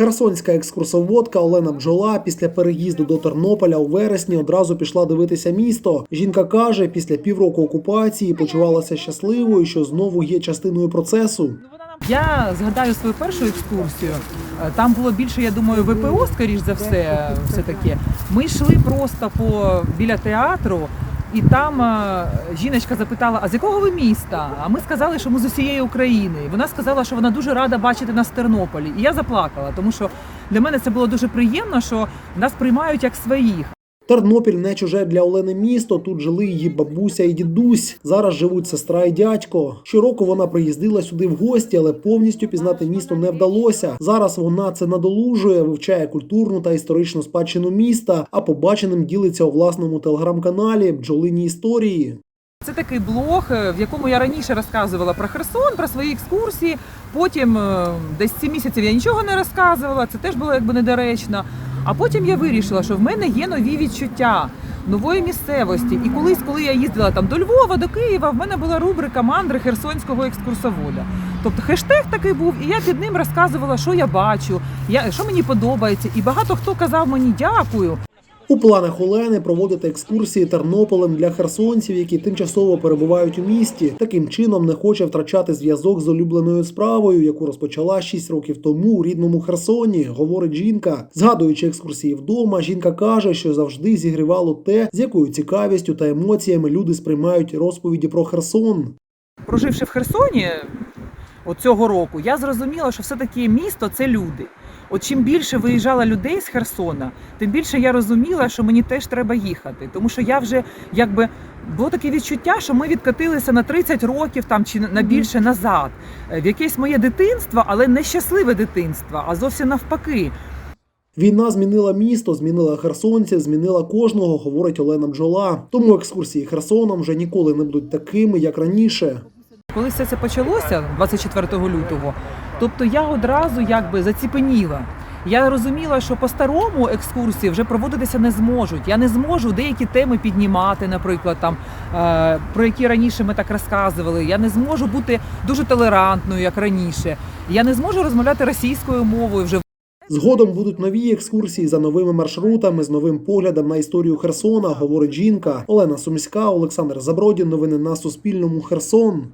Херсонська екскурсоводка Олена Бджола після переїзду до Тернополя у вересні одразу пішла дивитися місто. Жінка каже, після півроку окупації почувалася щасливою, що знову є частиною процесу. Я згадаю свою першу екскурсію. Е, Там було більше, я думаю, ВПО, скоріш за все, все таки. Ми йшли просто по біля театру, і там а, жіночка запитала: а з якого ви міста? А ми сказали, що ми з усієї України. Вона сказала, що вона дуже рада бачити нас в Тернополі. І я заплакала, тому що для мене це було дуже приємно, що нас приймають як своїх. Тернопіль не чуже для Олени місто. Тут жили її бабуся і дідусь. Зараз живуть сестра і дядько. Щороку вона приїздила сюди в гості, але повністю пізнати місто не вдалося. Зараз вона це надолужує, вивчає культурну та історичну спадщину міста, а побаченим ділиться у власному телеграм-каналі Бджолині історії. Це такий блог, е, в якому я раніше розказувала про Херсон, про свої екскурсії. Потім е, десь ці місяців я нічого не розказувала, це теж було якби недоречно. А потім я вирішила, що в мене є нові відчуття нової місцевості. І колись, коли я їздила там до Львова, до Києва, в мене була рубрика мандри херсонського екскурсовода. Тобто хештег такий був, і я під ним розказувала, що я бачу, я, що мені подобається. І багато хто казав мені дякую. У планах Олени проводити екскурсії Тернополем для херсонців, які тимчасово перебувають у місті. Таким чином не хоче втрачати зв'язок з улюбленою справою, яку розпочала 6 років тому у рідному Херсоні, говорить жінка. Згадуючи екскурсії вдома, жінка каже, що завжди зігрівало те, з якою цікавістю та емоціями люди сприймають розповіді про Херсон. проживши в Херсоні от цього року, я зрозуміла, що все-таки місто це люди. От чим більше виїжджало людей з Херсона, тим більше я розуміла, що мені теж треба їхати. Тому що я вже якби було таке відчуття, що ми відкатилися на 30 років там чи на більше назад, Е, в якесь моє дитинство, але не щасливе дитинство, а зовсім навпаки. Війна змінила місто, змінила херсонців, змінила кожного, говорить Олена Бджола. Тому екскурсії Херсоном вже ніколи не будуть такими, як раніше. Коли все це почалося 24 лютого, тобто я одразу якби заціпеніла. Я розуміла, що по-старому екскурсії вже проводитися не зможуть. Я не зможу деякі теми піднімати, наприклад, там е, про які раніше ми так розказували. Я не зможу бути дуже толерантною, як раніше. Я не зможу розмовляти російською мовою вже Згодом будуть нові екскурсії за новими маршрутами з новим поглядом на історію Херсона, говорить жінка. Олена Сумська, Олександр Забродін. Новини на Суспільному. Херсон.